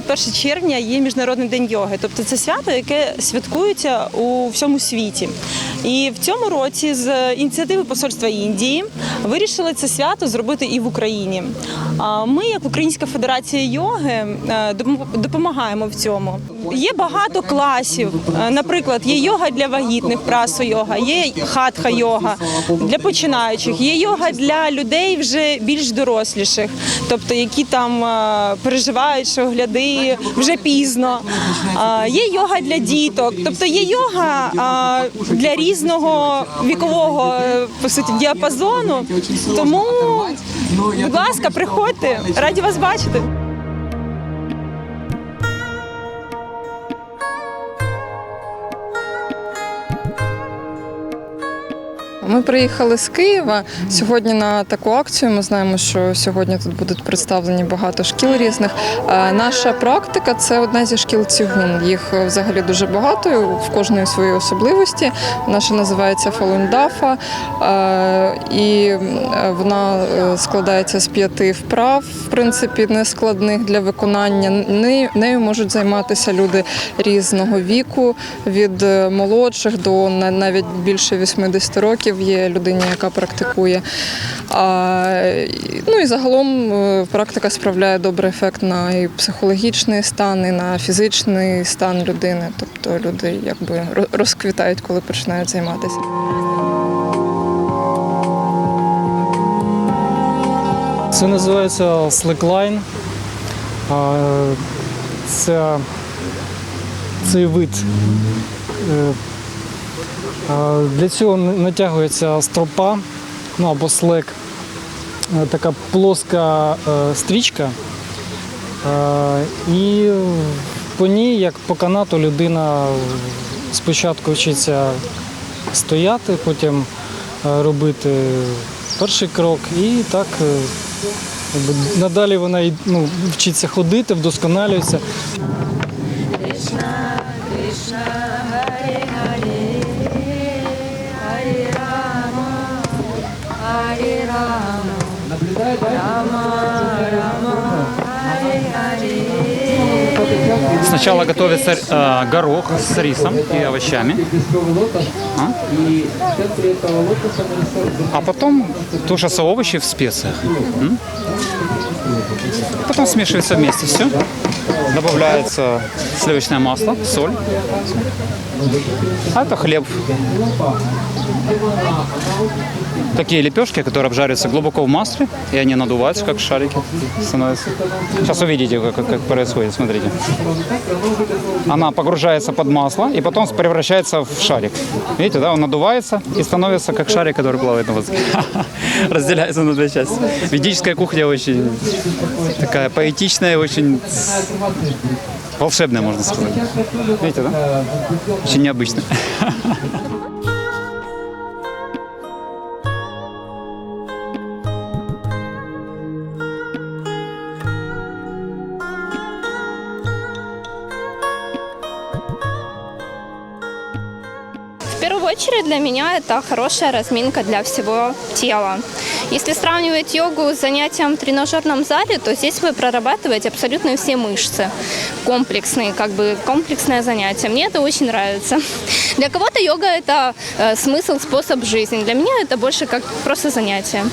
21 червня є міжнародний день йоги, тобто це свято, яке святкується у всьому світі. І в цьому році з ініціативи посольства Індії вирішили це свято зробити і в Україні. Ми, як Українська федерація йоги, е, допомагаємо в цьому. Є багато класів. Е, Наприклад, є йога для вагітних, прасо йога, є хатха йога для починаючих, є йога для людей вже більш доросліших, тобто які там е, переживають, що гляди вже пізно. Є йога для діток, тобто є йога для різного вікового е, по суті діапазону. Тому, будь ласка, приходьте, раді вас бачити. Ми приїхали з Києва сьогодні на таку акцію. Ми знаємо, що сьогодні тут будуть представлені багато шкіл різних. Наша практика це одна зі шкіл цігун. Їх е, взагалі дуже багато, в кожної свої особливості. Наша називається Фалундафа, і е, вона е, складається з п'яти вправ, в принципі, нескладних для виконання. Нею- можуть займатися люди різного віку, від молодших до на- навіть більше 80 років є людині, яка практикує. А, ну і загалом е, практика справляє добрий ефект на і психологічний стан, і на фізичний стан людини. Тобто люди якби розквітають, коли починають займатися. Це називається slackline. Це цей вид. Е, Для цього натягується стропа, ну або слек, Е, така плоска е, стрічка. І по ній, як по канату, людина спочатку вчиться стояти, потім робити перший крок і так надалі вона ну, вчиться ходити, вдосконалюється. Сначала готовится э, горох с рисом и овощами. А? А потом тушатся овощи в специях. М? Потом смешивается вместе все. Добавляется сливочное масло, соль. А это хлеб. Такие лепешки, которые обжариваются глубоко в масле, и они надуваются, как шарики становятся. Сейчас увидите, как, как происходит, смотрите. Она погружается под масло и потом превращается в шарик. Видите, да, он надувается и становится как шарик, который плавает на воздухе. Разделяется на две части. Ведическая кухня очень такая поэтичная, очень волшебная, можно сказать. Видите, да? Очень необычно. первую очередь для меня это хорошая разминка для всего тела. Если сравнивать йогу с занятием в тренажерном зале, то здесь вы прорабатываете абсолютно все мышцы. Комплексные, как бы комплексное занятие. Мне это очень нравится. Для кого-то йога это э, смысл, способ жизни. Для меня это больше как просто занятие.